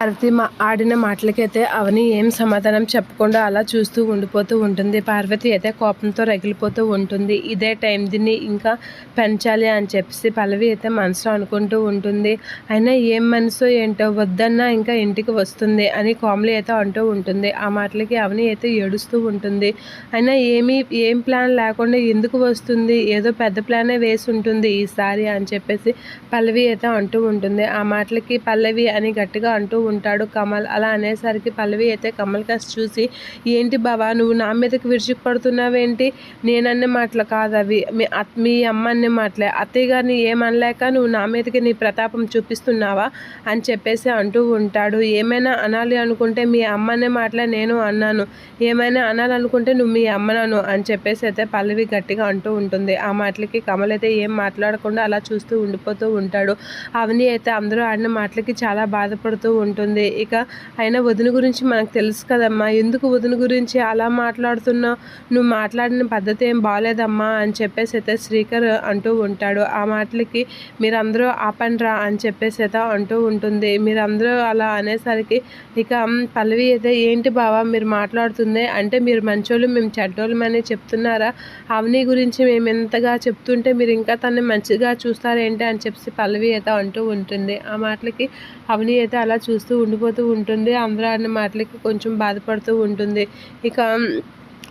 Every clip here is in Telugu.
పార్వతి మా ఆడిన మాటలకైతే అవని ఏం సమాధానం చెప్పకుండా అలా చూస్తూ ఉండిపోతూ ఉంటుంది. పార్వతి అయితే కోపంతో రగిలిపోతూ ఉంటుంది. ఇదే టైం దీన్ని ఇంకా పెంచాలి అని చెప్పేసి పల్లవి అయితే మనసులో అనుకుంటూ ఉంటుంది. అయినా ఏం మనసు ఏంటో వద్దన్నా ఇంకా ఇంటికి వస్తుంది అని కోమలి అయితే అంటూ ఉంటుంది. ఆ మాటలకి అవని అయితే ఏడుస్తూ ఉంటుంది. అయినా ఏమీ ఏం ప్లాన్ లేకుండా ఎందుకు వస్తుంది? ఏదో పెద్ద ప్లానే వేసి ఉంటుంది ఈసారి అని చెప్పేసి పల్లవి అయితే అంటూ ఉంటుంది. ఆ మాటలకి పల్లవి అని గట్టిగా అంటూ ఉంటాడు కమల్. అలా అనేసరికి పల్లవి అయితే కమల్ కాస్త చూసి ఏంటి బావా నువ్వు నా మీదకి విరుచుకు పడుతున్నావేంటి? నేనన్నే మాటలు కాదు అవి. మీ మీ అమ్మ అనే మాటలే. అత్తయ్య గారిని ఏమనలేక నువ్వు నా మీదకి నీ ప్రతాపం చూపిస్తున్నావా? అని చెప్పేసి అంటూ ఉంటాడు. ఏమైనా అనాలి అనుకుంటే మీ అమ్మనే మాటలే నేను అన్నాను. ఏమైనా అనాలనుకుంటే నువ్వు మీ అమ్మనాను. అని చెప్పేసి అయితే పల్లవి గట్టిగా అంటూ ఉంటుంది. ఆ మాటలకి కమల్ అయితే ఏం మాట్లాడకుండా అలా చూస్తూ ఉండిపోతూ ఉంటాడు. అవని అయితే అందరూ ఆడిన మాటలకి చాలా బాధపడుతూ ఉంటాడు ఉంటుంది. ఇక అయినా వదిన గురించి మనకు తెలుసు కదమ్మా. ఎందుకు వదిన గురించి అలా మాట్లాడుతున్నావు నువ్వు మాట్లాడిన పద్ధతి ఏం బాగాలేదమ్మా అని చెప్పేసి అయితే శ్రీకర్ అంటూ ఉంటాడు. ఆ మాటలకి మీరందరూ ఆపండ్రా అని చెప్పేసి అయితే అంటూ ఉంటుంది. మీరందరూ అలా అనేసరికి ఇక పల్లవి అయితే ఏంటి బావా మీరు మాట్లాడుతుంది? అంటే మీరు మంచోళ్ళు మేము చెడ్డోళ్ళమని చెప్తున్నారా? అవని గురించి మేము ఎంతగా చెప్తుంటే మీరు ఇంకా తనని మంచిగా చూస్తారేంటి? అని చెప్పి పల్లవి అయితే అంటూ ఉంటుంది. ఆ మాటలకి అవని అయితే అలా చూస్తూ చూస్తూ ఉండిపోతూ ఉంటుంది. అందరూ అన్న మాటలకి కొంచెం బాధపడుతూ ఉంటుంది. ఇక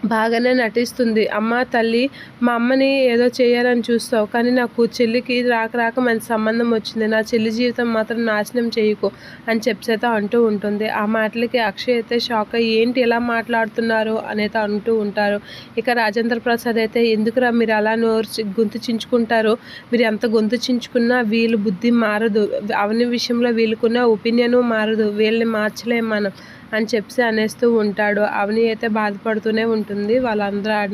బాగానే నటిస్తుంది. అమ్మ తల్లి మా అమ్మని ఏదో చేయాలని చూస్తావు కానీ నాకు చెల్లికి రాక రాక మంచి సంబంధం వచ్చింది. నా చెల్లి జీవితం మాత్రం నాశనం చేయకు అని చెప్పేత అంటూ ఉంటుంది. ఆ మాటలకి అక్షయ్ అయితే షాక్ అయ్యి ఏంటి ఎలా మాట్లాడుతున్నారు? అనేది అంటూ ఉంటారు. ఇక రాజేంద్ర ప్రసాద్ అయితే ఎందుకురా మీరు అలా నోరు గొంతు చించుకుంటారు? మీరు ఎంత గొంతు చించుకున్నా వీళ్ళు బుద్ధి మారదు. అవని విషయంలో వీళ్ళకున్న ఒపీనియను మారదు. వీళ్ళని మార్చలేం మనం. అని చెప్పి అనేస్తూ ఉంటాడు. అవని అయితే బాధపడుతూనే ఉంటుంది. వాళ్ళందరూ ఆడిన